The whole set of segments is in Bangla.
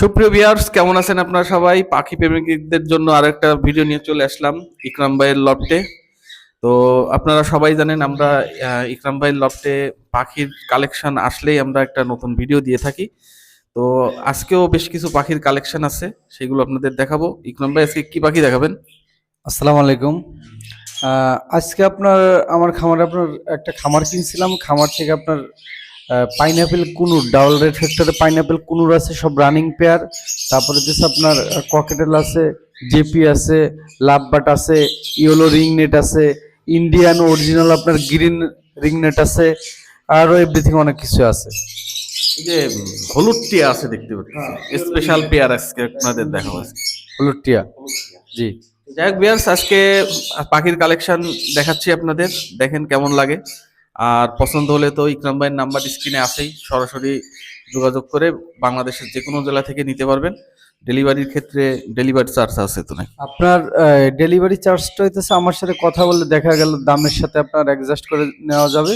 সুপ্রিয় ভিউয়ার্স, কেমন আছেন আপনারা সবাই? পাখি প্রেমিকদের জন্য আরেকটা ভিডিও নিয়ে চলে আসলাম, ইকরাম ভাইয়ের লফটে তো আপনারা সবাই জানেন, আমরা ইকরাম ভাইয়ের লফটে পাখির কালেকশন আসলেই আমরা একটা নতুন ভিডিও দিয়ে থাকি। তো আজকেও বেশ কিছু পাখির কালেকশন আছে, সেগুলো আপনাদের দেখাবো। ইকরাম ভাই, আজকে কি পাখি দেখাবেন? আসসালামু আলাইকুম। আজকে আপনার, আমার খামারে আপনার একটা খামার কিনছিলাম, খামার থেকে আপনার পাইনাপেল কুনুর ডাবল রেড ফ্যাক্টরে পাইনাপেল কুনুর আছে সব রানিং পেয়ার তারপরে হচ্ছে আপনার ককেটেল আছে জেপি আছে লাভবাট আছে ইয়েলো রিং নেট আছে ইন্ডিয়ান অরিজিনাল আপনার গ্রিন রিং নেট আছে আরও এভরিথিং অনেক কিছু আছে। যে হলুদ টিয়া আছে দেখতে পাচ্ছি। স্পেশাল পেয়ার আজকে আপনাদের দেখাবো আজকে। হলুদ টিয়া জি। যাই হোক আজকে পাখির কালেকশন দেখাচ্ছি আপনাদের। দেখেন কেমন লাগে। আর পছন্দ হলে তো ইকরাম ভাইয়ের নাম্বার স্ক্রিনে আসেই সরাসরি যোগাযোগ করে বাংলাদেশের যে কোনো জেলা থেকে নিতে পারবেন। ডেলিভারির ক্ষেত্রে ডেলিভারি চার্জ আছে তো নাকি? আপনার ডেলিভারি চার্জটা হইতেছে আমার সাথে কথা বলে দেখা গেল দামের সাথে আপনার অ্যাডজাস্ট করে নেওয়া যাবে।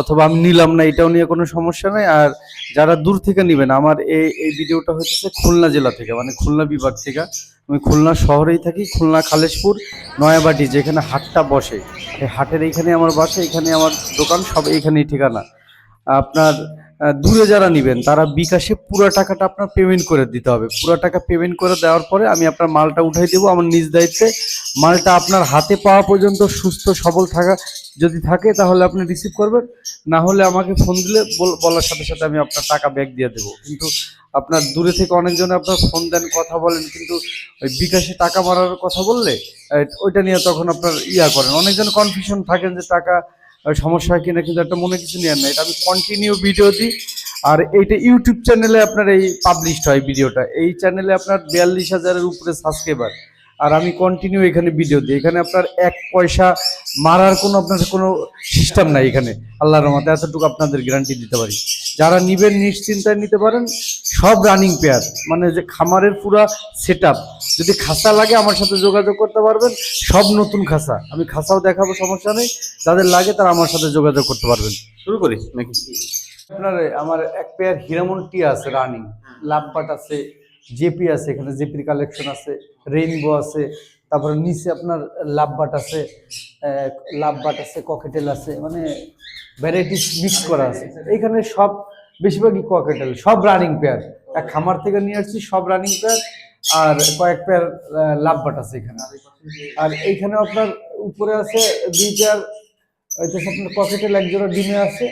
অথবা আমি নিলাম না, এটাও নিয়ে কোনো সমস্যা নেই। আর যারা দূর থেকে নেবেন, আমার এই এই ভিডিওটা হইতেছে খুলনা জেলা থেকে মানে খুলনা বিভাগ থেকে। আমি খুলনা শহরেই থাকি, খুলনা খালেশপুর নয়াবাটি যেখানে হাটটা বসে। এই হাটের এইখানে আমার বাসা এখানে আমার দোকান, সব এইখানেই ঠিকানা। আপনার দূরে যারা নেবেন, তারা বিকাশে পুরো টাকাটা আপনার পেমেন্ট করে দিতে হবে। পুরো টাকা পেমেন্ট করে দেওয়ার পরে আমি আপনার মালটা উঠাই দেবো আমার নিজ দায়িত্বে। মালটা আপনার হাতে পাওয়া পর্যন্ত সুস্থ, সবল থাকা যদি থাকে, তাহলে আপনি রিসিভ করবেন। না হলে আমাকে ফোন দিলে বল- বলার সাথে সাথে আমি আপনার টাকা ব্যাক দিয়ে দেবো। কিন্তু আপনার দূরে থেকে অনেকজন আপনার ফোন দেন, কথা বলেন, কিন্তু ওই বিকাশে টাকা মারার কথা বললে ওইটা নিয়ে তখন আপনার ইয়া করেন। অনেকজন কনফিউশন থাকেন যে টাকা সমস্যা হয় কিনা কিন্তু একটা মনে কিছু নেন না এটা আমি কন্টিনিউ ভিডিও দিই। আর এইটা ইউটিউব চ্যানেলে আপনার এই পাবলিশড হয় ভিডিওটা এই চ্যানেলে আপনার বিয়াল্লিশ হাজারের উপরে সাবস্ক্রাইবার আর আমি কন্টিনিউ এখানে ভিডিও দিই। এখানে আপনার এক পয়সা মারার কোনো আপনার কোনো সিস্টেম নাই এখানে। আল্লাহর রহমতে এতটুকু আপনাদের গ্যারান্টি দিতে পারি। যারা নিবেন নিশ্চিন্তায় নিতে পারেন সব রানিং পেয়ার মানে যে খামারের পুরা সেট যদি খাসা লাগে আমার সাথে যোগাযোগ করতে পারবেন। সব নতুন খাসা। আমি খাসাও দেখাবো সমস্যা নেই। যাদের লাগে তারা আমার সাথে যোগাযোগ করতে পারবেন। শুরু করি নাকি? আপনার আমার এক পেয়ার হিরামন টি আছে রানিং লাভবাট আছে। জেপি আছে, এখানে জেপির কালেকশন আছে রেইনবো আছে, তারপরে নিচে আপনার লাভবাট আছে লাভবাট আছে ককেটেল আছে মানে ভ্যারাইটিস মিক্স করা আছে। এখানে সব, বেশিরভাগই ককেটেল সব রানিং পেয়ার এক খামার থেকে নিয়ে আসছি, সব রানিং পেয়ার আর কয়েক পেয়ার লাভবাট আছে এখানে। আর এইখানে আপনার উপরে আছে দুই পেয়ার ওইটা আপনার পকেটের এক জোড়া ডিমে আছে,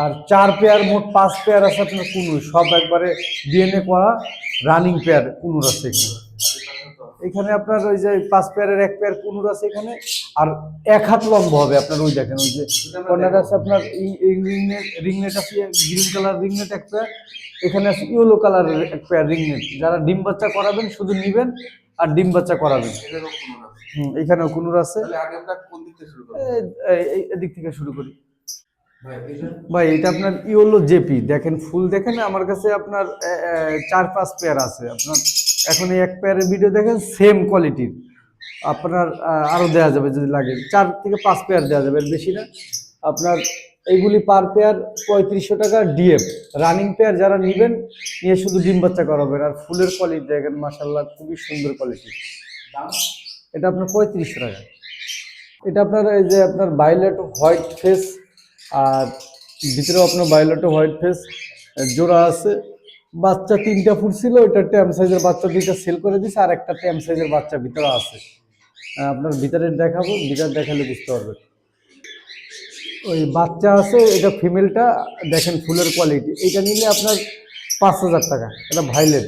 আর চার পেয়ার মোট পাঁচ পেয়ার আছে আপনার কুনুর। সব একবারে ডিএনএ করা। রানিং পেয়ার কুনুর আছে এখানে। এখানে আপনার ওই যে পাঁচ পেয়ারের এক পেয়ার কুনুর আছে এখানে আর এক হাত লম্বা হবে আপনার ওই দেখেন ওই যে কর্নার আছে আপনার রিংনেট রিংনেট আছে গ্রিন কালার রিংনেট এক পেয়ার এখানে আছে ইয়েলো কালারের এক পেয়ার রিংনেট যারা ডিম বাচ্চা করাবেন শুধু নিবেন আর ডিম বাচ্চা করাবেন। হুম এখানেও কুনুর আছে। এদিক থেকে শুরু করি। ভাই এটা আপনার ইওলো জেপি। দেখেন ফুল দেখেন আমার কাছে আপনার চার পাঁচ পেয়ার আছে। আপনার এখন এই এক পেয়ারের ভিডিও দেখেন সেম কোয়ালিটির আপনার আহ, আরও দেওয়া যাবে যদি লাগে। চার থেকে পাঁচ পেয়ার দেওয়া যাবে এর বেশি না। আপনার এইগুলি পার পেয়ার পঁয়ত্রিশশো টাকা ডিএফ রানিং পেয়ার যারা নেবেন নিয়ে শুধু ডিম বাচ্চা করাবেন। আর ফুলের কোয়ালিটি দেখেন মাসাল্লাহ খুবই সুন্দর কোয়ালিটি এটা আপনার পঁয়ত্রিশশো টাকা। এটা আপনার এই যে আপনার ভায়োলেট হোয়াইট ফেস আর ভিতরেও আপনার ভায়োলেট হোয়াইট ফেস জোড়া আছে। বাচ্চা তিনটা ফুটছিল, ওইটা ট্যাম সাইজের বাচ্চা দুইটা সেল করে দিছে, আর একটা ট্যাম সাইজের বাচ্চা ভিতরে আছে। আপনার ভিতরে দেখাবো, ভিতরে দেখালে বুঝতে পারবে। ওই বাচ্চা আছে, এটা ফিমেলটা দেখেন ফুলের কোয়ালিটি এটা নিলে আপনার পাঁচ হাজার টাকা, এটা ভাইলেট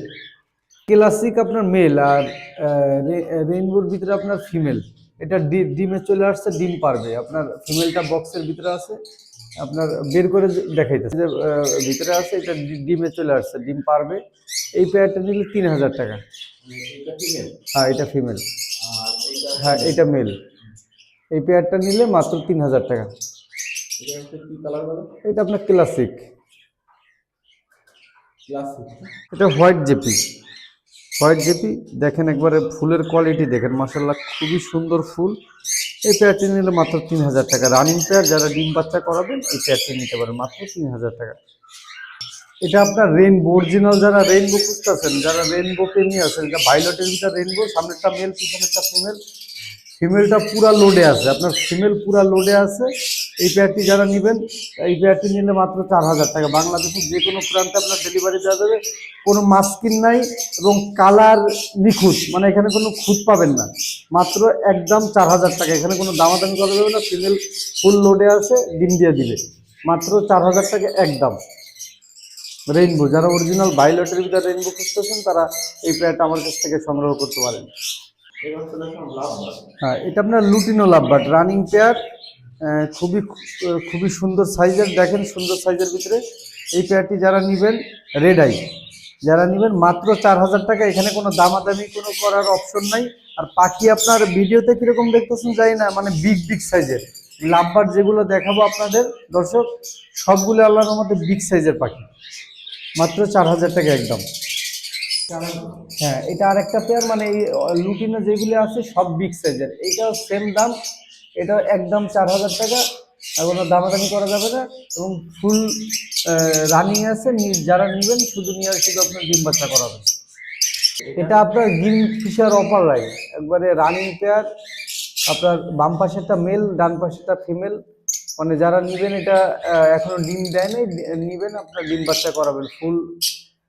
ক্লাসিক আপনার মেল আর রেইনবোর ভিতরে আপনার ফিমেল এটা ডিমে চলে আসছে, ডিম পারবে। আপনার ফিমেলটা বক্সের ভিতরে আছে। আপনার বের করে দেখাইতেছে। যে ভিতরে আছে এটা ডিমে চলে আসছে ডিম পারবে। এই পেয়ারটা নিলে তিন হাজার টাকা। হ্যাঁ এটা ফিমেল হ্যাঁ এটা মেল এই পেয়ারটা নিলে মাত্র তিন হাজার টাকা। এটা আপনার ক্লাসিক এটা হোয়াইট জেপি হোয়াইট জেপি দেখেন একবারে ফুলের কোয়ালিটি দেখেন মাসাল্লাহ খুবই সুন্দর ফুল। এই পেয়ারটি নিলে মাত্র তিন হাজার টাকা। রানিং পেয়ার যারা ডিম বাচ্চা করাবেন, এই পেয়ারটি নিতে পারেন মাত্র তিন হাজার টাকা। এটা আপনার রেনবো অরিজিনাল যারা রেইনবো খুঁজতেছেন, যারা রেনবো প্রেমী আছেন, এটা ভাইলটের ভিতরে রেনবো সামনেরটা মেল পিছনেরটা ফিমেল ফিমেলটা পুরা লোডে আছে। আপনার ফিমেল পুরা লোডে আছে। এই পেয়ারটি যারা নেবেন এই পেয়ারটি নিলে মাত্র চার হাজার টাকা। বাংলাদেশের যে কোনো প্রান্তে আপনার ডেলিভারি দেওয়া যাবে। কোনো মাস্কিন নাই এবং কালার নিখুঁত। মানে এখানে কোনো খুঁত পাবেন না। মাত্র একদম চার হাজার টাকা। এখানে কোনো দামাদামি করা যাবে না। ফিমেল ফুল লোডে আছে। ডিম দিয়ে দিবে। মাত্র চার হাজার টাকা একদম। রেইনবো যারা অরিজিনাল ভাইলটের ভিতরে রেইনবো খুঁজতেছেন তারা এই পেয়ারটা আমার কাছ থেকে সংগ্রহ করতে পারেন। হ্যাঁ এটা আপনার লুটিনো লাভবাট রানিং পেয়ার খুবই খুবই সুন্দর সাইজের, দেখেন সুন্দর সাইজের ভিতরে। এই পেয়ারটি যারা নেবেন রেড আই যারা নেবেন, মাত্র চার হাজার টাকা, এখানে কোনো দামাদামি, কোনো করার অপশন নাই। আর পাখি আপনার ভিডিওতে কীরকম দেখতেছেন, জানি না মানে বিগ বিগ সাইজের লাভবার যেগুলো দেখাবো আপনাদের, দর্শক, সবগুলো আল্লাহর মধ্যে বিগ সাইজের পাখি। মাত্র চার হাজার টাকা একদম। হ্যাঁ এটা আরেকটা পেয়ার মানে লুটিনো যেগুলো আছে, সব বিগ সাইজের এইটাও সেম দাম এটা একদম চার হাজার টাকা, আর কোনো দামাদামি করা যাবে না। এবং ফুল রানিং আছে যারা নেবেন, শুধু নিয়ে শুধু আপনার ডিম বাচ্চা করাবেন। এটা আপনার গ্রিন ফিশার অপার লাইন একবারে রানিং পেয়ার আপনার বাম পাশেরটা মেল ডান পাশেরটা ফিমেল মানে যারা নেবেন, এটা এখনও ডিম দেয় নাই, নেবেন, আপনার ডিম বাচ্চা করাবেন ফুল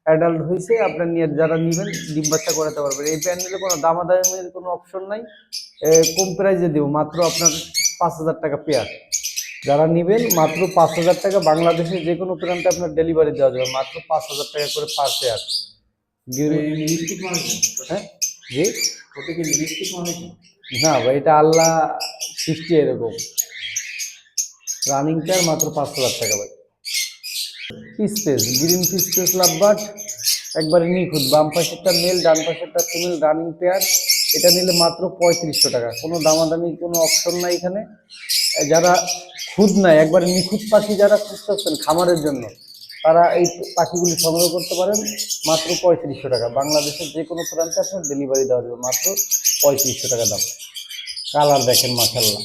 অ্যাডাল্ট হয়েছে আপনার নিয়ে যারা নেবেন ডিম বাচ্চা করাতে পারবেন। এই প্যান নিলে কোনো দামাদামের কোনো অপশন নাই। কম প্রাইসে দেবো মাত্র আপনার পাঁচ হাজার টাকা পেয়ার যারা নেবেন মাত্র পাঁচ হাজার টাকা বাংলাদেশের যে কোনো প্রান্তে আপনার ডেলিভারি দেওয়া যাবে মাত্র পাঁচ হাজার টাকা করে পার পেয়ার মানে? হ্যাঁ? জি? মানে? না ভাই এটা আল্লাহ সৃষ্টি এরকম। রানিং পেয়ার মাত্র পাঁচ হাজার টাকা ভাই। পিসপেস গ্রিন পিসপেস লাভবাট একবারে নিখুঁত, বাম পাশেরটা মেল ডান পাশেরটা ফিমেল রানিং পেয়ার এটা নিলে মাত্র পঁয়ত্রিশশো টাকা। কোনো দামাদামি, কোনো অপশন নাই এখানে। যারা খুদ নাই, একবারে নিখুঁত পাখি যারা খুঁজতেছেন খামারের জন্য, তারা এই পাখিগুলি সংগ্রহ করতে পারেন। মাত্র পঁয়ত্রিশশো টাকা। বাংলাদেশের যে কোনো প্রান্তে আপনার ডেলিভারি দেওয়া যাবে। মাত্র পঁয়ত্রিশশো টাকা দাম। কালার দেখেন মাসাল্লাহ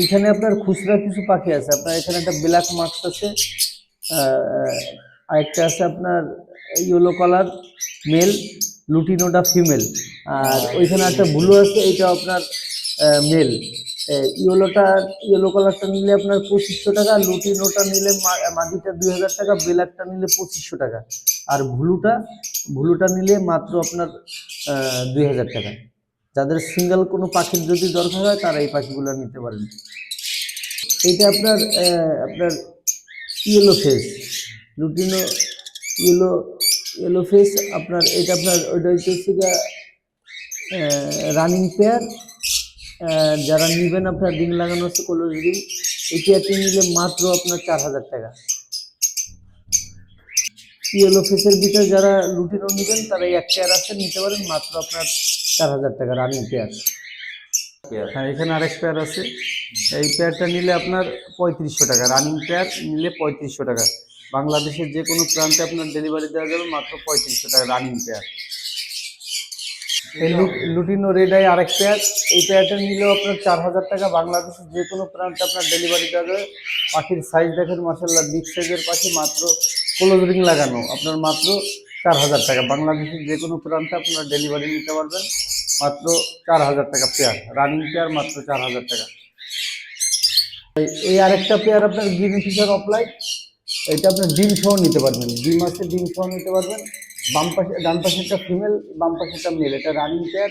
এইখানে আপনার খুচরা কিছু পাখি আছে। আপনার এখানে একটা ব্ল্যাক মাস্ক আছে। আরেকটা আছে আপনার ইয়েলো কালার মেল লুটিনোটা ফিমেল আর ওইখানে একটা ব্লু আছে এটা আপনার মেল ইয়েলোটা ইয়েলো কালারটা নিলে আপনার পঁচিশশো টাকা লুটিনোটা নিলে মা- মাদিটা দুই হাজার টাকা ব্ল্যাকটা নিলে পঁচিশশো টাকা। আর ভুলুটা ভুলুটা নিলে মাত্র আপনার দুই হাজার টাকা। যাদের সিঙ্গেল কোনো পাখির যদি দরকার হয়, তারা এই পাখিগুলো নিতে পারেন। এইটা আপনার আপনার yellow face lutino yellow yellow face আপনার, এটা আপনার, ওইটা হচ্ছে রানিং পেয়ার যারা নেবেন আপনার রিং লাগানো আছে কলস রিং এই পেয়ারটি নিলে মাত্র আপনার চার হাজার টাকা। ইয়েলো ফেসের ভিতরে যারা লুটিনো নেবেন, তারা এক পেয়ার আছে, নিতে পারেন, মাত্র আপনার চার হাজার টাকা রানিং হ্যাঁ এখানে আরেক পেয়ার আছে। এই পেয়ারটা নিলে আপনার পঁয়ত্রিশশো টাকা। রানিং পেয়ার নিলে পঁয়ত্রিশশো টাকা। বাংলাদেশের যে কোনো প্রান্তে আপনার ডেলিভারি দেওয়া যাবে মাত্র পঁয়ত্রিশশো টাকা রানিং পেয়ার এই লুটিনো রেড আই আরেক পেয়ার এই পেয়ারটা নিলেও আপনার চার হাজার টাকা। বাংলাদেশের যে কোনো প্রান্তে আপনার ডেলিভারি দেওয়া যাবে। পাখির সাইজ দেখেন মাসাল্লাহ বিগ সাইজের পাখি, মাত্র ক্লোজ রিং লাগানো। আপনার মাত্র চার হাজার টাকা। বাংলাদেশের যে কোনো প্রান্তে আপনার ডেলিভারি নিতে পারবেন। মাত্র চার হাজার টাকা পেয়ার রানিং পেয়ার মাত্র চার হাজার টাকা। এই- আরেকটা পেয়ার আপনার গ্রিন ফিচার অফলাইন এটা আপনার ডিম সহ নিতে পারবেন। ডিম আছে ডিম সহ নিতে পারবেন। বাম পাশে ডান পাশেরটা ফিমেল বাম পাশে একটা মেল এটা রানিং পেয়ার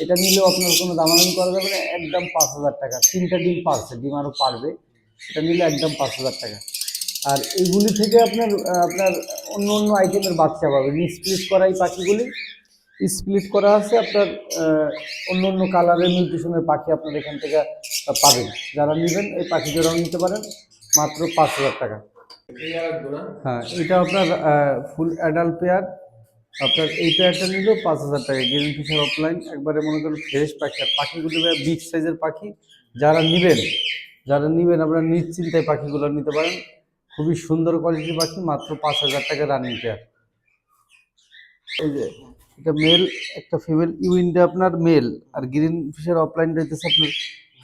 এটা নিলেও আপনার কোনো দামাদামি করা যাবে না। একদম পাঁচ হাজার টাকা। তিনটা ডিম পারছে, ডিম আরও পারবে। এটা নিলে একদম পাঁচ হাজার টাকা। আর এইগুলি থেকে আপনার আপনার অন্য অন্য আইটেমের বাচ্চা পাবে। স্প্লিট করা এই পাখিগুলি। স্প্লিট করা আছে, আপনার অন্য অন্য কালারের নিউট্রিশনের পাখি আপনার এখান থেকে পাবেন। যারা নেবেন, এই পাখি জোড়াও নিতে পারেন, মাত্র পাঁচ হাজার টাকা। হ্যাঁ এটা আপনার ফুল অ্যাডাল্ট পেয়ার আপনার এই পেয়ারটা নিলেও পাঁচ হাজার টাকা গ্রিন ফিশার অফলাইন একবারে মনে করেন ফ্রেশ পাখি। আর পাখিগুলো বিগ সাইজের পাখি। যারা নেবেন যারা নেবেন, আপনারা নিশ্চিন্তায় পাখিগুলো নিতে পারেন। খুবই সুন্দর কোয়ালিটির পাখি, মাত্র পাঁচ হাজার টাকা রানিং পেয়ার এই যে এটা মেল একটা ফিমেল ইউইনটা আপনার মেল আর গ্রিন ফিশার অফলাইনটা হইতেছে আপনার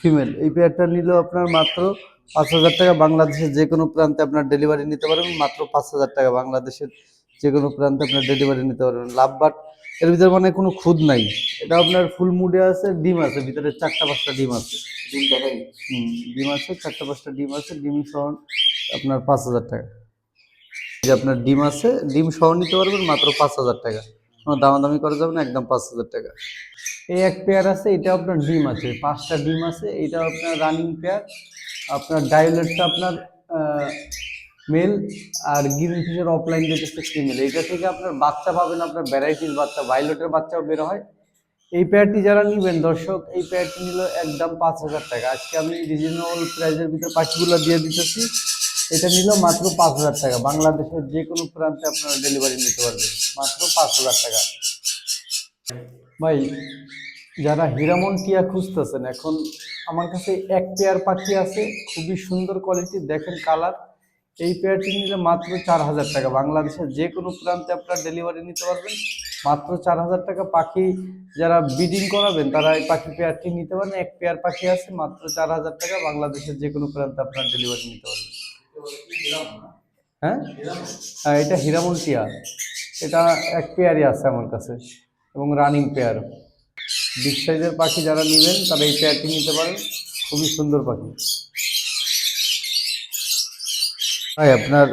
ফিমেল এই পেয়ারটা নিলেও আপনার মাত্র পাঁচ হাজার টাকা বাংলাদেশের যে কোনো প্রান্তে আপনার ডেলিভারি নিতে পারবেন মাত্র পাঁচ হাজার টাকা বাংলাদেশের যে কোনো প্রান্তে আপনার ডেলিভারি নিতে পারবেন। লাভ বাট এর ভিতরে মানে কোনো খুদ নাই। এটা আপনার ফুল মুডে আছে ডিম আছে ভিতরে চারটা পাঁচটা ডিম আছে। ডিম দেখাই। হুম, ডিম আছে চারটা পাঁচটা ডিম আছে ডিম সহ আপনার পাঁচ হাজার টাকা। যে আপনার ডিম আছে ডিম সহ নিতে পারবেন মাত্র পাঁচ হাজার টাকা। কোনো দামাদামি করা যাবে না, একদম পাঁচ হাজার টাকা। এই এক পেয়ার আছে এটা আপনার ডিম আছে, পাঁচটা ডিম আছে এটা আপনার রানিং পেয়ার আপনার ডায়োলেটটা আপনার মেল আর গ্রিন ফিশের অফলাইন যেটা ফিমেল এইটা থেকে আপনার বাচ্চা পাবেন আপনার ভ্যারাইটিস বাচ্চা ভাইলটের বাচ্চাও বের হয়। এই পেয়ারটি যারা নেবেন, দর্শক, এই পেয়ারটি নিল একদম পাঁচ হাজার টাকা। আজকে আমি রিজনেবল প্রাইসের ভিতরে পাখিগুলো দিয়ে দিতেছি। এটা নিল মাত্র পাঁচ হাজার টাকা। বাংলাদেশের যে কোনো প্রান্তে আপনারা ডেলিভারি নিতে পারবেন। মাত্র পাঁচ হাজার টাকা। ভাই, যারা হিরামন টিয়া খুঁজতেছেন, এখন আমার কাছে এক পেয়ার পাখি আছে, খুবই সুন্দর কোয়ালিটি দেখেন কালার এই পেয়ারটি নিলে মাত্র চার হাজার টাকা। বাংলাদেশের যে কোনো প্রান্তে আপনারা ডেলিভারি নিতে পারবেন। মাত্র চার হাজার টাকা পাখি যারা ব্রিডিং করাবেন, তারা এই পাখি পেয়ারটি নিতে পারেন। এক পেয়ার পাখি আছে, মাত্র চার হাজার টাকা। বাংলাদেশের যে কোনো প্রান্তে আপনারা ডেলিভারি নিতে পারবেন। হ্যাঁ? হ্যাঁ এটা হিরামন টিয়া। এটা এক পেয়ারই আছে আমার কাছে, এবং রানিং পেয়ার বিগ সাইজের পাখি যারা নেবেন, তারা এই পেয়ারটি নিতে পারেন। খুবই সুন্দর পাখি। ভাই, আপনার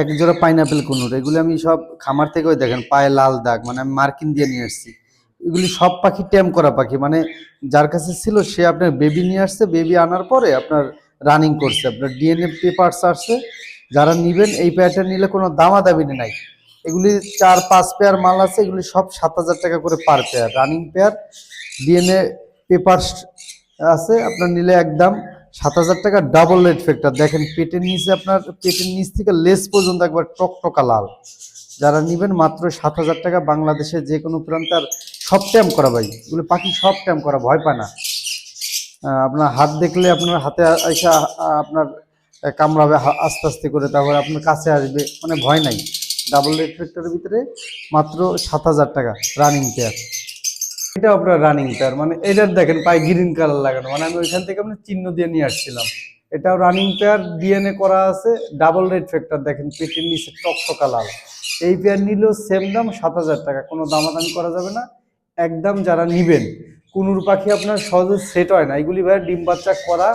এক জোড়া পাইনাপেল কুনুর, এগুলি আমি সব খামার থেকেও দেখেন, পায়ে লাল দাগ মানে আমি মার্কিন দিয়ে নিয়ে আসছি। এগুলি সব পাখি ট্যাম করা পাখি মানে যার কাছে ছিল সে আপনার বেবি নিয়ে আসছে বেবি আনার পরে আপনার রানিং করছে। আপনার ডিএনএ পেপারস আসছে, যারা নেবেন এই পেয়ারটা নিলে কোনো দামাদামি নাই। এগুলি চার, পাঁচ পেয়ার মাল আছে, এগুলি সব সাত হাজার টাকা করে per pair running pair DNA papers আছে, আপনার নিলে একদম সাত হাজার টাকা ডাবল রেট ফ্যাক্টর দেখেন পেটের নিচে আপনার, পেটের নিচ থেকে লেস পর্যন্ত একবার টকটকা লাল। যারা নেবেন মাত্র সাত হাজার টাকা বাংলাদেশে যে কোনো প্রান্তে আর সব ট্যাম করা ভাই। এগুলো পাখি সব ট্যাম করা, ভয় পায় না। আপনার হাত দেখলে আপনার হাতে এসে আপনার কামড়াবে আস্তে আস্তে করে, তারপরে আপনার কাছে আসবে মানে ভয় নাই। ডাবল রেট ফ্যাক্টরের ভিতরে মাত্র সাত হাজার টাকা রানিং পেয়ার এটা আপনার রানিং পেয়ার মানে এটার দেখেন পায়ে গ্রিন কালার লাগানো মানে আমি ওইখান থেকে আপনার চিহ্ন দিয়ে নিয়ে আসছিলাম। এটাও রানিং পেয়ার ডিএনএ করা আছে ডাবল রেড ফ্যাক্টর দেখেন পেটের নিচে টকটকা লাল। এই পেয়ার নিলেও সেম দাম সাত হাজার টাকা, কোনো দামাদামি করা যাবে না। একদম যারা নিবেন কুনুর পাখি আপনার সহজে সেট হয় না। এগুলি ভাই ডিম বাচ্চা করা,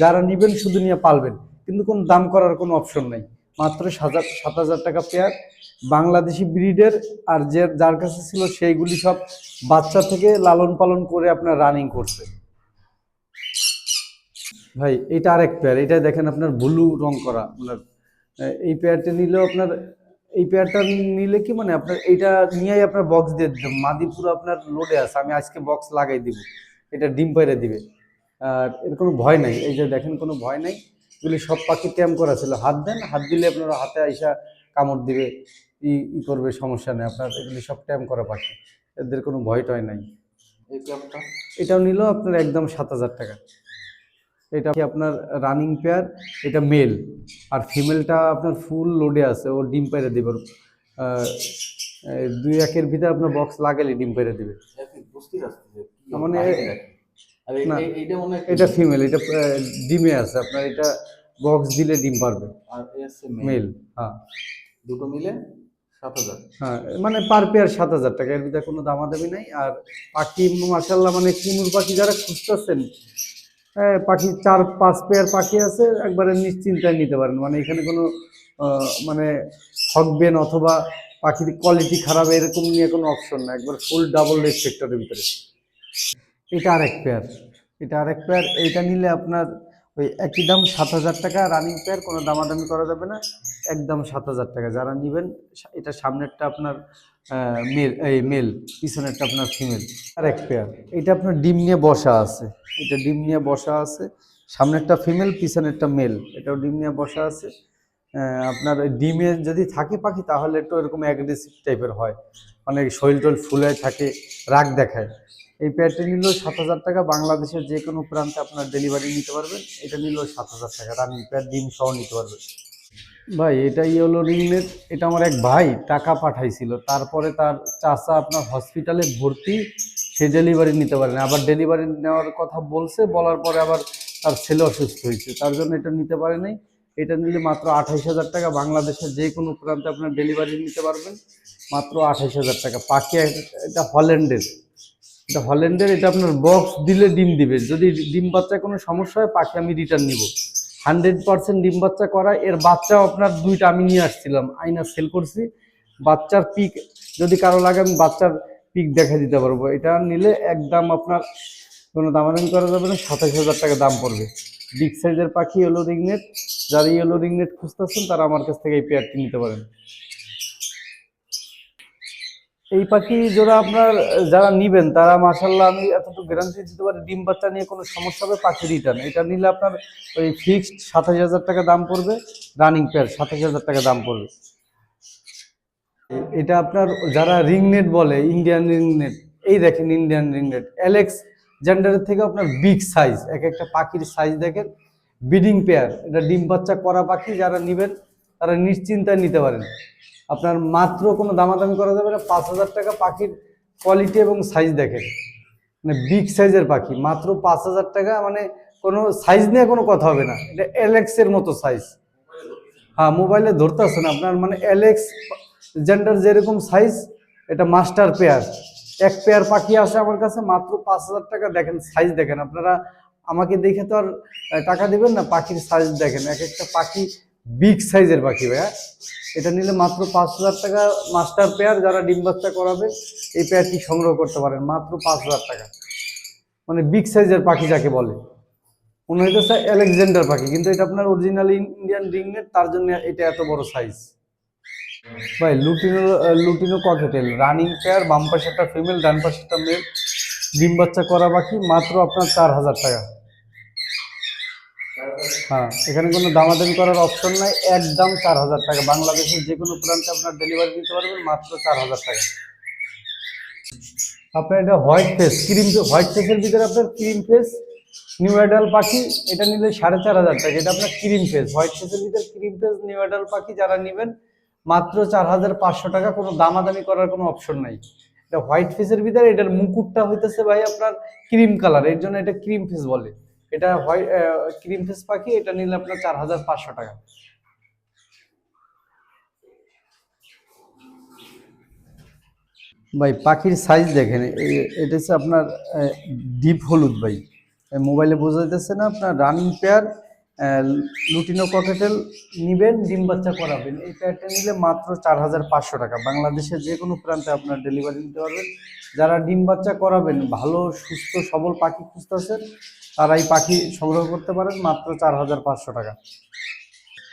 যারা নিবেন শুধু নিয়ে পালবেন। কিন্তু কোনো দাম করার কোনো অপশন নেই। মাত্র সাত সাত হাজার টাকা পেয়ার বাংলাদেশি ব্রিডের, আর যে যার কাছে ছিল সেইগুলি সব বাচ্চা থেকে লালন পালন করে আপনার রানিং করছে। ভাই, এটা আরেক পেয়ার এটা দেখেন আপনার ব্লু রং করা। আপনার এই পেয়ারটা নিলেও আপনার এই পেয়ারটা নিলে কি মানে আপনার এইটা নিয়েই আপনার বক্স দিয়ে দিতে মাদি পুরো আপনার লোডে আছে আমি আজকে বক্স লাগাই দিব। এটা ডিম পাইরে দিবে। আর এর কোনো ভয় নাই। এই যে দেখেন কোনো ভয় নাই। এগুলি সব পাখি ক্যাম্প করা ছিল। হাত দেন হাত দিলে আপনার হাতে আইসা কামড় দিবে ই ই করবে সমস্যা নেই। আপনার এগুলি সব ট্যাম করা পাখি। এদের কোনো ভয় টয় নাই। এই ক্লাবটা এটাও নিল আপনার একদম সাত হাজার টাকা। এটা কি আপনার রানিং পেয়ার এটা মেল আর ফিমেলটা আপনার ফুল লোডে আছে ও ডিম পেরে দেবে। দুই একের ভিতরে আপনার বক্স লাগালে ডিম পেরে দিবে। মানে না। এটা ফিমেল এটা ডিমে আছে। আপনার এটা বক্স দিলে ডিম পারবে। মেল হ্যাঁ। দুটো মিলে সাত হাজার। হ্যাঁ মানে পার পেয়ার সাত হাজার টাকা। এর ভিতরে কোনো দামাদামি নাই। আর পাখি মাসাল্লাহ মানে কুনুর পাখি যারা খুঁজতেছেন হ্যাঁ পাখি চার, পাঁচ পেয়ার পাখি আছে, একবারে নিশ্চিন্তায় নিতে পারেন। মানে এখানে কোনো মানে ঠকবেন অথবা পাখির কোয়ালিটি খারাপ, এরকম নিয়ে কোনো অপশন না। একবার ফুল ডাবল রেড সেক্টরের ভিতরে। এটা আরেক পেয়ার এটা আরেক পেয়ার এইটা নিলে আপনার ওই একই দাম সাত হাজার টাকা রানিং পেয়ার কোনো দামাদামি করা যাবে না। একদম সাত হাজার টাকা। যারা নেবেন, এটা সামনেরটা আপনার মেল এই মেল পিছনেরটা আপনার ফিমেল আর এক পেয়ার এটা আপনার ডিম নিয়ে বসা আছে। এটা ডিম নিয়ে বসা আছে। সামনেরটা ফিমেল পিছনেরটা মেল এটাও ডিম নিয়ে বসা আছে। আপনার ডিমে যদি থাকে পাখি, তাহলে একটু এরকম অ্যাগ্রেসিভ টাইপের হয়। অনেক শরীর টল ফুলে থাকে, রাগ দেখায়। এই পেয়ারটা নিল সাত হাজার টাকা, বাংলাদেশের যে কোনো প্রান্তে আপনার ডেলিভারি নিতে পারবেন। এটা নিল সাত হাজার টাকা, রানিং প্যাড ডিম সহ নিতে পারবেন। ভাই এটা ইয়েলো রিংনেট এটা আমার এক ভাই টাকা পাঠাইছিল। তারপরে তার চাচা আপনার হসপিটালে ভর্তি, সে ডেলিভারি নিতে পারেন। আবার ডেলিভারি নেওয়ার কথা বলছে, বলার পরে আবার তার ছেলে অসুস্থ হয়েছে। তার জন্য এটা নিতে পারে নাই। এটা নিলে মাত্র আঠাইশ হাজার টাকা, বাংলাদেশের যে কোনো প্রান্তে আপনার ডেলিভারি নিতে পারবেন। মাত্র আঠাইশ হাজার টাকা। পাখি এটা হল্যান্ডের। এটা হল্যান্ডের, এটা আপনার বক্স দিলে ডিম দিবে। যদি ডিম বাচ্চায় কোনো সমস্যা হয়, পাখি আমি রিটার্ন নিব। হান্ড্রেড পার্সেন্ট ডিম বাচ্চা করা, এর বাচ্চাও আপনার দুইটা আমি নিয়ে আসছিলাম, আইনা সেল করছি। বাচ্চার পিক যদি কারও লাগে আমি বাচ্চার পিক দেখা দিতে পারব। এটা নিলে একদম আপনার, কোনো দামাদামি করা যাবে না, সাতাশ হাজার টাকা দাম পড়বে। বিগ সাইজের পাখি ইয়েলো রিংনেট যারা ইয়েলো রিংনেট খুঁজতেছেন, তারা আমার কাছ থেকে এই পেয়ারটি নিতে পারেন। এই পাখি যারা আপনার, যারা নিবেন, তারা মাসাল্লাহ আমি এতটুকু গ্যারান্টি দিতে পারি, ডিম বাচ্চা নিয়ে কোনো সমস্যা হবে পাখি রিটার্ন এটা নিলে আপনার ওই ফিক্সড সাতাশ হাজার টাকা দাম পড়বে রানিং পেয়ার সাতাশ হাজার টাকা দাম পড়বে। এটা আপনার যারা রিংনেট বলে ইন্ডিয়ান রিংনেট এই দেখেন ইন্ডিয়ান রিংনেট অ্যালেক্স জেন্ডারের থেকে আপনার বিগ সাইজ এক একটা পাখির সাইজ দেখেন বিডিং পেয়ার এটা ডিম বাচ্চা করা পাখি, যারা নেবেন তারা নিশ্চিন্তায় নিতে পারেন। আপনার মাত্র কোনো দামাদামি করা যাবে না, পাঁচ হাজার টাকা পাখির কোয়ালিটি এবং সাইজ দেখেন। মানে বিগ সাইজের পাখি, মাত্র পাঁচ হাজার টাকা মানে কোনো সাইজ নিয়ে কোনো কথা হবে না। এটা অ্যালেক্সের মতো সাইজ হ্যাঁ মোবাইলে ধরতে আসছেন আপনার মানে অ্যালেক্স জেন্ডার যেরকম সাইজ এটা মাস্টার পেয়ার এক পেয়ার পাখি আছে আমার কাছে, মাত্র পাঁচ হাজার টাকা। দেখেন সাইজ দেখেন, আপনারা আমাকে দেখে তো আর টাকা দিবেন না, পাখির সাইজ দেখেন। এক একটা পাখি বিগ সাইজের পাখি ভাইয়া। এটা নিলে মাত্র পাঁচ হাজার টাকা মাস্টার পেয়ার, যারা ডিম বাচ্চা করাবে, এই পেয়ারটি সংগ্রহ করতে পারেন, মাত্র পাঁচ হাজার টাকা। মানে বিগ সাইজের পাখি যাকে বলে। মনে হইতেছে আলেকজান্ডার পাখি, কিন্তু এটা আপনার অরিজিনাল ইন্ডিয়ান রিংনেট তার জন্য এটা এত বড় সাইজ ভাই lutino lutino cockatiel running pair বাম পাশে একটা ফিমেল ডান পাশে একটা মেল ডিম বাচ্চা করা পাখি, মাত্র আপনার চার হাজার টাকা। হ্যাঁ এখানে কোনো দামাদামি করার অপশন নাই। একদম চার হাজার টাকা। বাংলাদেশের যে কোনো প্রান্তে আপনার ডেলিভারি দিতে পারবেন মাত্র চার হাজার টাকা। আপনার এটা হোয়াইট ফেস ক্রিম হোয়াইট ফেসের ভিতরে আপনার ক্রিম ফেস নিউ অ্যাডাল পাখি, এটা নিলে সাড়ে চার হাজার টাকা। এটা আপনার ক্রিম ফেস হোয়াইট ফেসের ভিতরে ক্রিম ফেস নিউ অ্যাডাল পাখি যারা নেবেন, মাত্র চার হাজার পাঁচশো টাকা। কোনো দামাদামি করার কোনো অপশন নাই। এটা হোয়াইট ফেসের ভিতরে, এটার মুকুটটা হইতেছে ভাই আপনার ক্রিম কালারের জন্য এটা ক্রিম ফেস বলে। এটা হোয়াইট ক্রিম ফেস পাখি, এটা নিলে আপনার চার হাজার পাঁচশো টাকা। ভাই, পাখির সাইজ দেখেন এটা হচ্ছে আপনার ডিপ হলুদ ভাই। মোবাইলে বোঝা যাচ্ছে না, আপনার রানিং পেয়ার লুটিনো ককেটেল নিবেন, ডিম বাচ্চা করাবেন। এই পেয়ারটা নিলে মাত্র চার হাজার পাঁচশো টাকা। বাংলাদেশের যে কোনো প্রান্তে আপনার ডেলিভারি নিতে পারবেন। যারা ডিম বাচ্চা করাবেন, ভালো, সুস্থ, সবল পাখি খুঁজতেছেন তারা এই পাখি সংগ্রহ করতে পারেন, মাত্র চার হাজার পাঁচশো টাকা।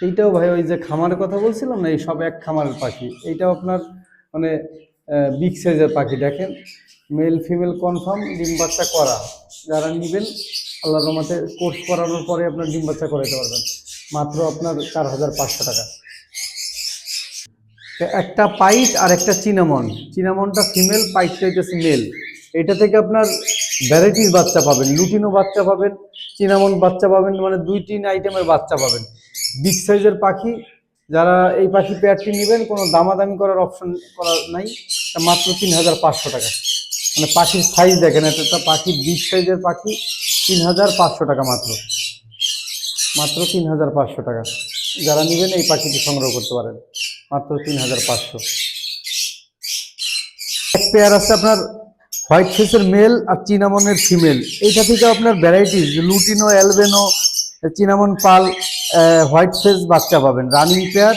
এইটাও ভাই, ওই যে খামারের কথা বলছিলাম না, এই সব এক খামারের পাখি। এইটাও আপনার মানে বিগ সাইজের পাখি। দেখেন মেল ফিমেল কনফার্ম ডিম বাচ্চা করা। যারা নেবেন আল্লাহ রহমতে কোর্স করানোর পরে আপনার ডিম বাচ্চা করাতে পারবেন। মাত্র আপনার চার হাজার পাঁচশো টাকা। একটা পাইট আর একটা চিনামন। চিনামনটা ফিমেল পাইটটা হইতেছে মেল এটা থেকে আপনার ভ্যারাইটিস বাচ্চা পাবেন। লুটিনো বাচ্চা পাবেন, চিনামন বাচ্চা পাবেন মানে দুই তিন আইটেমের বাচ্চা পাবেন। বিগ সাইজের পাখি, যারা এই পাখি পেয়ারটি নেবেন, কোনো দামাদামি করার অপশন করার নাই। মাত্র তিন হাজার পাঁচশো টাকা। মানে পাখির সাইজ দেখেন এটা পাখি বিগ সাইজের পাখি তিন হাজার পাঁচশো টাকা মাত্র। মাত্র তিন হাজার পাঁচশো টাকা। যারা নেবেন এই পাখিটি সংগ্রহ করতে পারেন, মাত্র তিন হাজার পাঁচশো। এক পেয়ার আছে আপনার হোয়াইট ফেসের মেল আর চিনামনের ফিমেল এইটা থেকে আপনার varieties lutino albino cinnamon pearl white face বাচ্চা পাবেন। রানিং পেয়ার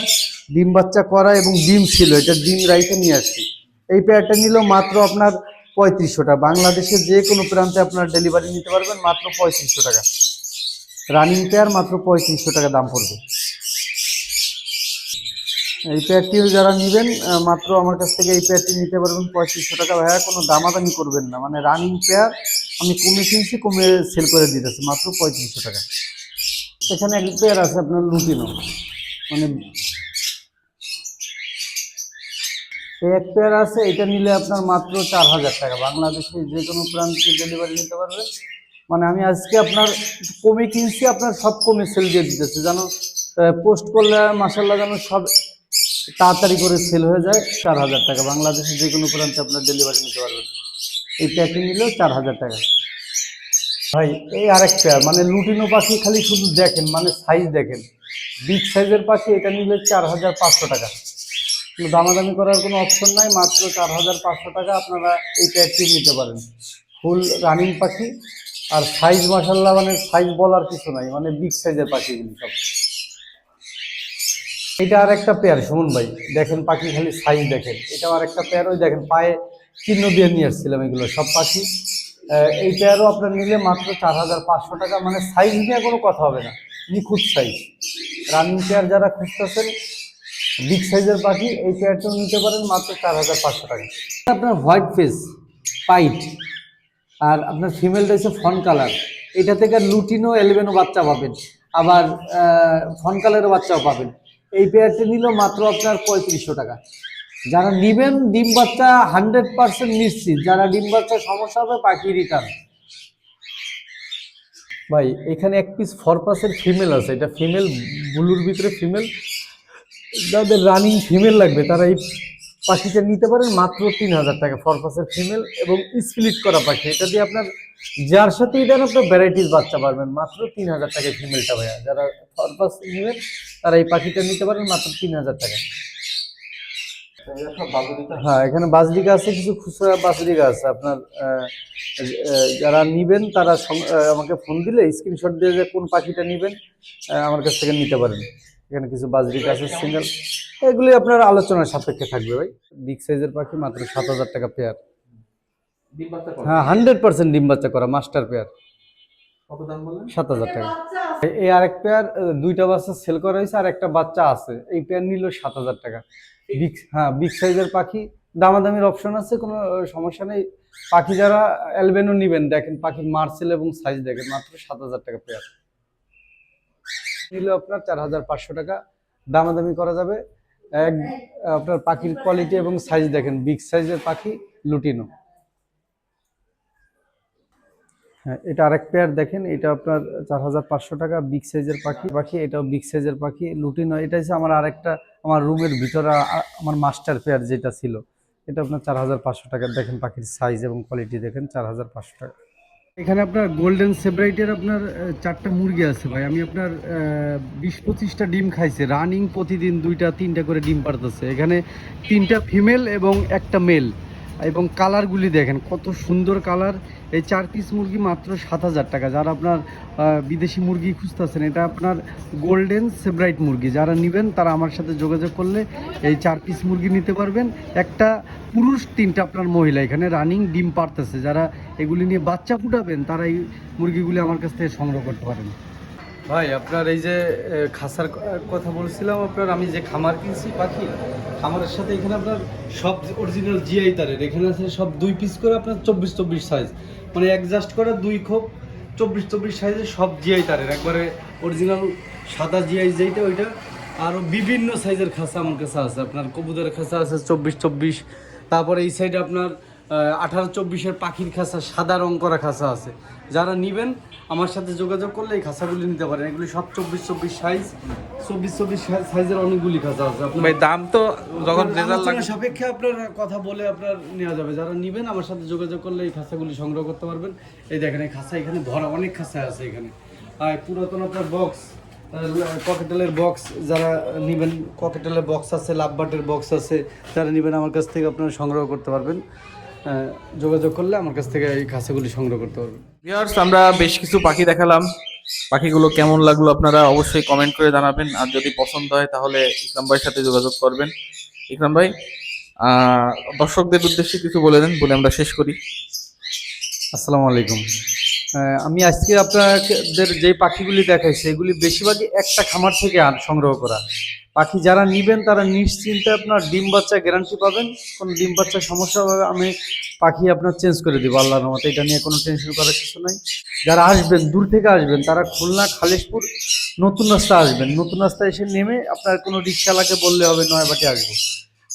ডিম বাচ্চা করা এবং ডিম ছিল, এটা ডিম রাইতে নিয়ে আসছি। এই পেয়ারটা নিল মাত্র আপনার পঁয়ত্রিশশো টাকা বাংলাদেশের যে কোনো প্রান্তে আপনার ডেলিভারি নিতে পারবেন মাত্র পঁয়ত্রিশশো টাকা রানিং পেয়ার মাত্র পঁয়ত্রিশশো টাকা দাম পড়বে। এই পেয়ারটিও যারা নেবেন মাত্র আমার কাছ থেকে এই পেয়ারটি নিতে পারবেন পঁয়ত্রিশশো টাকা ভাইয়া, কোনো দামাদামি করবেন না। মানে রানিং পেয়ার আমি কমে কিনছি, কমে সেল করে দিতেছি, মাত্র পঁয়ত্রিশশো টাকা এখানে এক পেয়ার আছে আপনার লুটিনো। মানে এই এক পেয়ার আছে, এটা নিলে আপনার মাত্র চার হাজার টাকা। বাংলাদেশে যে কোনো প্রান্তে ডেলিভারি নিতে পারবে। মানে আমি আজকে আপনার কমে কিনছি, আপনার সব কমে সেল দিয়ে দিতেছে। যেন পোস্ট করলে মাসাল্লাহ যেন সব তাড়াতাড়ি করে সেল হয়ে যায়, চার হাজার টাকা। বাংলাদেশে যে কোনো প্রান্তে আপনার ডেলিভারি নিতে পারবেন এই প্যাকিং নিলেও চার হাজার টাকা। ভাই, এই আরেক পেয়ার মানে লুটিনো পাখি খালি শুধু দেখেন মানে সাইজ দেখেন। বিগ সাইজের পাখি, এটা নিলে চার হাজার পাঁচশো টাকা। দামাদামি করার কোনো অপশন নাই, মাত্র চার হাজার পাঁচশো টাকা আপনারা এই পেয়ারটি নিতে পারেন। ফুল রানিং পাখি, আর সাইজ মাসাল্লাহ মানে সাইজ বলার কিছু নাই মানে বিগ সাইজের পাখিগুলি সব। এটা আর একটা পেয়ার শুনুন ভাই, দেখেন পাখি খালি সাইজ দেখেন। এটা আর একটা পেয়ার ওই দেখেন পায়ে চিহ্ন দিয়ে নিয়ে আসছিলাম এগুলো সব পাখি। এই পেয়ারও আপনার নিলে মাত্র চার হাজার পাঁচশো টাকা মানে সাইজ নিয়ে কোনো কথা হবে না, নিখুঁত সাইজ রানিং পেয়ার যারা খুঁজতেছেন বিগ সাইজের পাখি এই পেয়ারটাও নিতে পারেন মাত্র চার হাজার পাঁচশো টাকা। আপনার হোয়াইট ফেস পাইট আর আপনার ফিমেলটা হচ্ছে ফন কালার এটা থেকে লুটিনো এলেভেনও বাচ্চা পাবেন আবার ফন কালারের বাচ্চাও পাবেন। এই পেয়ারটি নিল মাত্র আপনার পঁয়ত্রিশশো টাকা। যারা নিবেন ডিম বাচ্চা হান্ড্রেড পার্সেন্ট নিশ্চিত। যারা ডিম বাচ্চা সমস্যা হবে পাখি রিটার্ন ভাই এখানে এক পিস ফরপাসের ফিমেল আছে। এটা ফিমেল ব্লুর ভিতরে ফিমেল যাদের রানিং ফিমেল লাগবে, তারা এই পাখিটা নিতে পারেন মাত্র তিন হাজার টাকা ফরপাসের ফিমেল এবং স্প্লিট করা পাখি। এটা দিয়ে আপনার যার সাথে এটা আপনার ভ্যারাইটিস বাচ্চা পারবেন মাত্র তিন হাজার টাকায় ফিমেলটা ভাইয়া। যারা ফরপাস নেবেন তারা এই পাখিটা নিতে পারেন মাত্র তিন হাজার টাকা। হ্যাঁ এখানে বাজরিকা আছে, কিছু খুচরা বাজরিকা আছে। আপনার যারা নিবেন, তারা আমাকে ফোন দিলে স্ক্রিনশট দিয়ে যে কোন পাখিটা নিবেন আমার কাছ থেকে নিতে পারেন। এখানে কিছু বাজরিকা আছে সিঙ্গেল এগুলি আপনার আলোচনার সাপেক্ষে থাকবে ভাই। বিগ সাইজের পাখি মাত্র সাত হাজার টাকা পেয়ার? হ্যাঁ হান্ড্রেড পার্সেন্ট ডিম বাচ্চা করা মাস্টার পেয়ার সাত হাজার টাকা। এই- এই আরেক পেয়ার দুইটা বাচ্চা সেল করা হয়েছে আর একটা বাচ্চা আছে। এই পেয়ার নিল সাত হাজার টাকা। বিগ হ্যাঁ বিগ সাইজের পাখি দামাদামির অপশন আছে কোনো সমস্যা নেই। পাখি যারা অ্যালবেনও নিবেন দেখেন পাখির মার্সেল এবং সাইজ দেখেন মাত্র সাত হাজার টাকা পেয়ার নিলে আপনার চার হাজার পাঁচশো টাকা দামাদামি করা যাবে। এক, আপনার পাখির কোয়ালিটি এবং সাইজ দেখেন বিগ সাইজের পাখি লুটিনো। হ্যাঁ এটা আরেক পেয়ার দেখেন, এটা আপনার চার হাজার পাঁচশো টাকা বিগ সাইজের পাখি। পাখি এটাও বিগ সাইজের পাখি, লুটিনো। এটা হচ্ছে আমার আরেকটা, আমার রুমের ভিতরে আমার মাস্টার পেয়ার যেটা ছিল। এটা আপনার চার হাজার পাঁচশো টাকা। দেখেন পাখির সাইজ এবং কোয়ালিটি দেখেন, চার হাজার পাঁচশো টাকা। এখানে আপনার গোল্ডেন সেব্রাইটের আপনার চারটা মুরগি আছে ভাই। আমি আপনার বিশ পঁচিশটা ডিম খাইছে। রানিং প্রতিদিন দুইটা, তিনটা করে ডিম পারতেছে। এখানে তিনটা ফিমেল এবং একটা মেল এবং কালারগুলি দেখেন, কত সুন্দর কালার। এই চার পিস মুরগি মাত্র সাত হাজার টাকা। যারা আপনার বিদেশি মুরগি খুঁজতেছেন, এটা আপনার গোল্ডেন সেব্রাইট মুরগি। যারা নেবেন, তারা আমার সাথে যোগাযোগ করলে এই চার পিস মুরগি নিতে পারবেন। একটা পুরুষ, তিনটা আপনার মহিলা। এখানে রানিং ডিম পারতেছে। যারা এগুলি নিয়ে বাচ্চা ফুটাবেন, তারা এই মুরগিগুলি আমার কাছ থেকে সংগ্রহ করতে পারেন। ভাই, আপনার এই যে খাসার কথা বলছিলাম আপনার, আমি যে খামার কিনছি, পাখি, খামারের সাথে এখানে আপনার সব অরিজিনাল জিআই তারের, এখানে আছে সব দুই পিস করে আপনার চব্বিশ চব্বিশ সাইজ মানে অ্যাডজাস্ট করা দুই খোপ চব্বিশ চব্বিশ সাইজের সব জিআই তারের, একবারে অরিজিনাল সাদা জিআই যেইটা ওইটা। আরও বিভিন্ন সাইজের খাসা আমার কাছে আছে, আপনার কবুতরের খাসা আছে চব্বিশ চব্বিশ, তারপরে এই সাইডে আপনার আঠারো চব্বিশের পাখির খাসা, সাদা রং করা খাসা আছে। যারা নিবেন আমার সাথে যোগাযোগ করলে এই খাসাগুলি নিতে পারেন। এগুলি সব চব্বিশ চব্বিশ সাইজ চব্বিশ চব্বিশ সাইজের অনেকগুলি খাঁচা আছে। আপনার ভাই দাম তো যখন রেজাল্ট সাপেক্ষে আপনার কথা বলে আপনার নেওয়া যাবে। যারা নিবেন আমার সাথে যোগাযোগ করলে এই খাসাগুলি সংগ্রহ করতে পারবেন। এই দেখেন এই খাসা এখানে ভরা অনেক খাঁচা আছে এখানে। আর পুরাতন আপনার বক্স ককেটেলের বক্স যারা নিবেন ককেটেলের বক্স আছে লাভবাটের বক্স আছে যারা নিবেন আমার কাছ থেকে আপনারা সংগ্রহ করতে পারবেন। যোগাযোগ করলে আমার কাছ থেকে এই খাসাগুলি সংগ্রহ করতে পারবেন ভিউয়ার্স আমরা বেশ কিছু পাখি দেখালাম। পাখিগুলো কেমন লাগল আপনারা অবশ্যই কমেন্ট করে জানাবেন। আর যদি পছন্দ হয় তাহলে ইকরাম ভাইয়ের সাথে যোগাযোগ করবেন। ইকরাম ভাই দর্শকদের উদ্দেশ্যে কিছু বলে দেন বলে আমরা শেষ করি। আসসালামু আলাইকুম। আমি আজকে আপনাদের যে পাখিগুলি দেখাই সেগুলি বেশিরভাগই একটা খামার থেকে সংগ্রহ করা। পাখি যারা নিবেন, তারা নিশ্চিন্তে আপনার ডিম বাচ্চা গ্যারান্টি পাবেন। কোনো ডিম বাচ্চার সমস্যা হবে, আমি পাখি আপনার চেঞ্জ করে দেবো, আল্লাহর মতো এটা নিয়ে কোনো টেনশন করার কিছু নাই। যারা আসবেন, দূর থেকে আসবেন, তারা খুলনা, খালিশপুর, নতুন রাস্তা আসবেন। নতুন রাস্তায় এসে নেমে আপনার কোনো রিক্সাওয়ালাকে বললে হবে নয়বাটি আসব।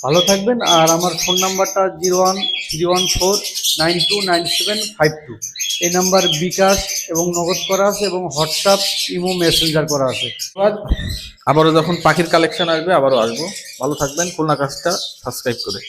ভালো থাকবেন আর আমার ফোন নাম্বারটা zero one three one four, nine two nine seven five two. এই নাম্বার বিকাশ এবং নগদ করা আছে এবং হোয়াটসঅ্যাপ, ইমো, মেসেঞ্জার করা আছে। আবারও যখন পাখির কালেকশন আসবে, আবারও আসব। ভালো থাকবেন। খুলনা কাজটা সাবস্ক্রাইব করে।